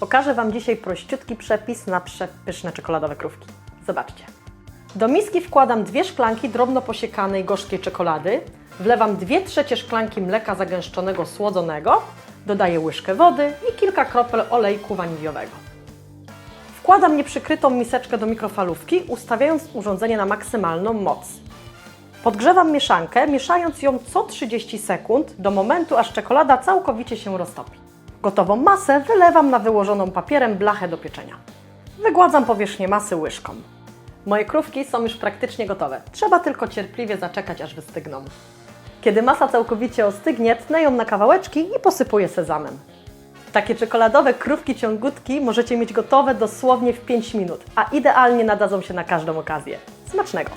Pokażę Wam dzisiaj prościutki przepis na przepyszne czekoladowe krówki. Zobaczcie. Do miski wkładam dwie szklanki drobno posiekanej gorzkiej czekolady, wlewam 2 trzecie szklanki mleka zagęszczonego słodzonego, dodaję łyżkę wody i kilka kropel olejku waniliowego. Wkładam nieprzykrytą miseczkę do mikrofalówki, ustawiając urządzenie na maksymalną moc. Podgrzewam mieszankę, mieszając ją co 30 sekund do momentu, aż czekolada całkowicie się roztopi. Gotową masę wylewam na wyłożoną papierem blachę do pieczenia. Wygładzam powierzchnię masy łyżką. Moje krówki są już praktycznie gotowe. Trzeba tylko cierpliwie zaczekać, aż wystygną. Kiedy masa całkowicie ostygnie, tnę ją na kawałeczki i posypuję sezamem. Takie czekoladowe krówki ciągutki możecie mieć gotowe dosłownie w 5 minut, a idealnie nadadzą się na każdą okazję. Smacznego!